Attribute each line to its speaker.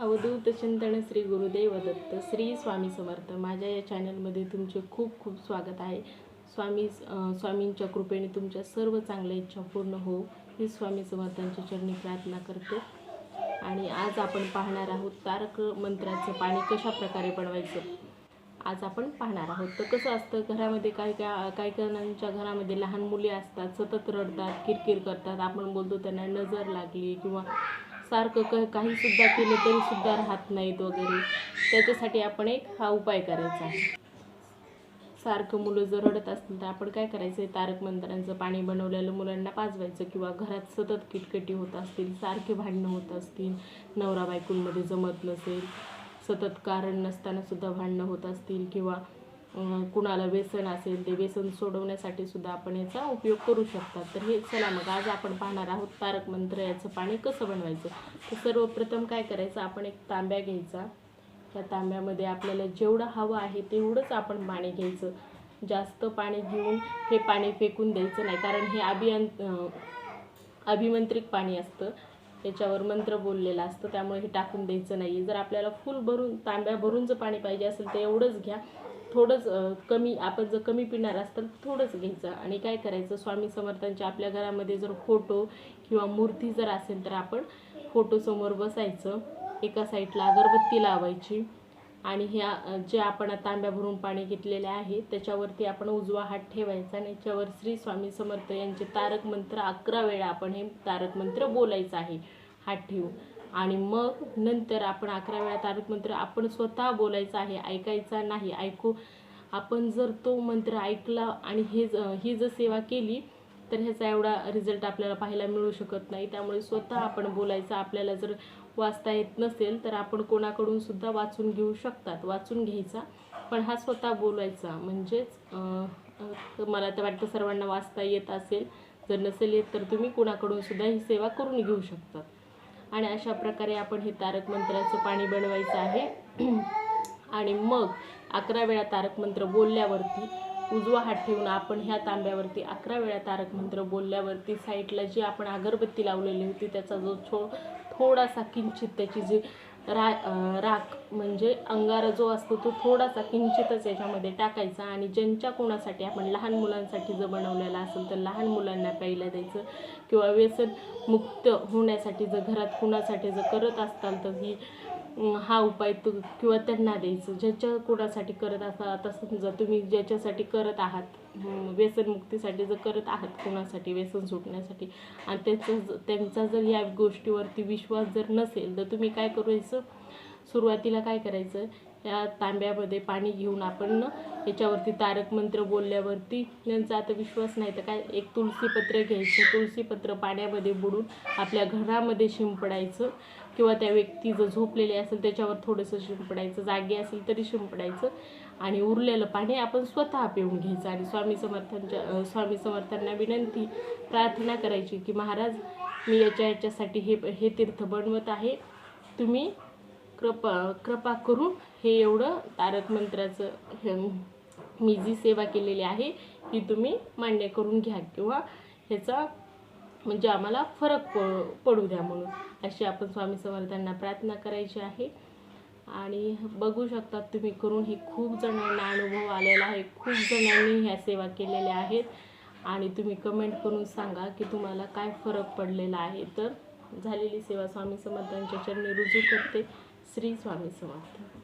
Speaker 1: अवधूत चिंतन श्री गुरुदेव दत्त श्री स्वामी समर्थ. माझ्या या चॅनलमध्ये तुमचे खूप खूप स्वागत आहे. स्वामी स्वामींच्या कृपेने तुमच्या सर्व चांगल्या इच्छा पूर्ण हो ही स्वामी समर्थांच्या चरणी प्रार्थना करते. आणि आज आपण पाहणार आहोत तारक मंत्राचं पाणी कशा प्रकारे बनवायचं आज आपण पाहणार आहोत. तर कसं असतं घरामध्ये काही काय काही जणांच्या घरामध्ये लहान मुले असतात सतत रडतात किरकिर करतात. आपण बोलतो त्यांना नजर लागली किंवा सारखं क काही सुद्धा केलं तरी सुद्धा राहत नाहीत वगैरे. त्याच्यासाठी आपण एक हा उपाय करायचा आहे. सारखं मुलं जर रडत असतील तर आपण काय करायचं? तारक मंत्रांचं पाणी बनवलेलं मुलांना पाजवायचं किंवा घरात सतत किटकिटी होत असतील सारखे भांडणं होत असतील नवरा बायकोंमध्ये जमत नसेल सतत कारण नसताना सुद्धा भांडणं होत असतील किंवा कुणाला व्यसन असेल ते व्यसन सोडवण्यासाठी सुद्धा आपण याचा उपयोग करू शकतात. तर हे चला मग आज आपण पाहणार आहोत तारक मंत्र याचं पाणी कसं बनवायचं? तर सर्वप्रथम काय करायचं? आपण एक तांब्या घ्यायचा. त्या तांब्यामध्ये आपल्याला जेवढं हवं आहे तेवढंच आपण पाणी घ्यायचं. जास्त पाणी घेऊन हे पाणी फेकून द्यायचं नाही कारण हे अभियं अभिमंत्रिक पाणी असतं. त्याच्यावर मंत्र बोललेला असतं त्यामुळे हे टाकून द्यायचं नाही. जर आपल्याला फुल भरून तांब्या भरून जर पाणी पाहिजे असेल तर एवढंच घ्या. थोडंच कमी आपण जर कमी पिणार असतं तर थोडंच घ्यायचं. आणि काय करायचं स्वामी समर्थांच्या आपल्या घरामध्ये जर फोटो किंवा मूर्ती जर असेल तर आपण फोटोसमोर बसायचं. एका साईडला अगरबत्ती लावायची. आणि ह्या जे आपण तांब्या भरून पाणी घेतलेले आहे त्याच्यावरती आपण उजवा हात ठेवायचा आणि याच्यावर श्री स्वामी समर्थ यांचे तारक मंत्र अकरा वेळा आपण हे तारक मंत्र बोलायचं आहे. हात ठेवून. आणि मग नंतर आपण अकरा वेळा तारक मंत्र आपण स्वतः बोलायचं आहे ऐकायचा नाही. ऐकू आपण जर तो मंत्र ऐकला आणि हे ज- ही जर सेवा केली तर ह्याचा एवढा रिझल्ट आपल्याला पाहायला मिळू शकत नाही. त्यामुळे स्वतः आपण बोलायचं आपल्याला जर वाचता येत नसेल तर आपण कोणाकडून सुद्धा वाचून घेऊ शकतात. वाचून घ्यायचा पण हा स्वतः बोलायचा. म्हणजेच मला तर वाटतं सर्वांना वाचता येत असेल. जर नसेल येत तर तुम्ही कोणाकडून सुद्धा ही सेवा करून घेऊ शकतात. आणि अशा प्रकारे आपण हे तारक मंत्राचं पाणी बनवायचं आहे. आणि मग अकरा वेळा तारक मंत्र बोलल्यावरती उजवा हात ठेवून आपण ह्या तांब्यावरती अकरा वेळा तारक मंत्र बोलल्यावरती साईडला जी आपण अगरबत्ती लावलेली होती त्याचा जो छो थोडासा किंचित त्याची जी रा राख म्हणजे अंगारा जो असतो तो थोडासा किंचितच याच्यामध्ये टाकायचा आणि ज्यांच्या कोणासाठी आपण लहान मुलांसाठी जर बनवलेला असेल तर लहान मुलांना प्यायला द्यायचं. किंवा व्यसन मुक्त होण्यासाठी जर घरात कुणासाठी जर करत असताल तर ही हा उपाय तू किंवा त्यांना द्यायचं. ज्याच्या कोणासाठी करत असाल आता समजा तुम्ही ज्याच्यासाठी करत आहात व्यसनमुक्तीसाठी जर करत आहात कोणासाठी व्यसन सुटण्यासाठी आणि त्याचं त्यांचा जर या गोष्टीवरती विश्वास जर नसेल तर तुम्ही काय करायचं सुरुवातीला काय करायचं? या तांब्यामध्ये पाणी घेऊन आपण याच्यावरती तारक मंत्र बोलल्यावरती त्यांचा आता विश्वास नाही तर काय? एक तुळशीपत्र घ्यायचं. तुळशीपत्र पाण्यामध्ये बुडून आपल्या घरामध्ये शिंपडायचं किंवा त्या व्यक्ती जर झोपलेली असेल त्याच्यावर थोडंसं शिंपडायचं जागे असेल तरी शिंपडायचं आणि उरलेलं पाणी आपण स्वतः पिऊन घ्यायचं. आणि स्वामी समर्थांच्या स्वामी समर्थांना विनंती प्रार्थना करायची की महाराज मी याच्या याच्यासाठी हे हे तीर्थ बनवत आहे. तुम्ही कृपा कृपा करून हे एवढं तारक मंत्राचं हे, मी जी सेवा केलेली आहे ही तुम्ही मान्य करून घ्या किंवा ह्याचा म्हणजे आम्हाला फरक प पडू द्या म्हणून. अशी आपण स्वामी समर्थांना प्रार्थना करायची आहे. आणि बघू शकतात तुम्ही करून हे खूप जणांना अनुभव आलेला आहे. खूप जणांनी ह्या सेवा केलेल्या आहेत. आणि तुम्ही कमेंट करून सांगा की तुम्हाला काय फरक पडलेला आहे. तर झालेली सेवा स्वामी समर्थांच्या चरणी रुजू करते. श्री स्वामी समर्थ.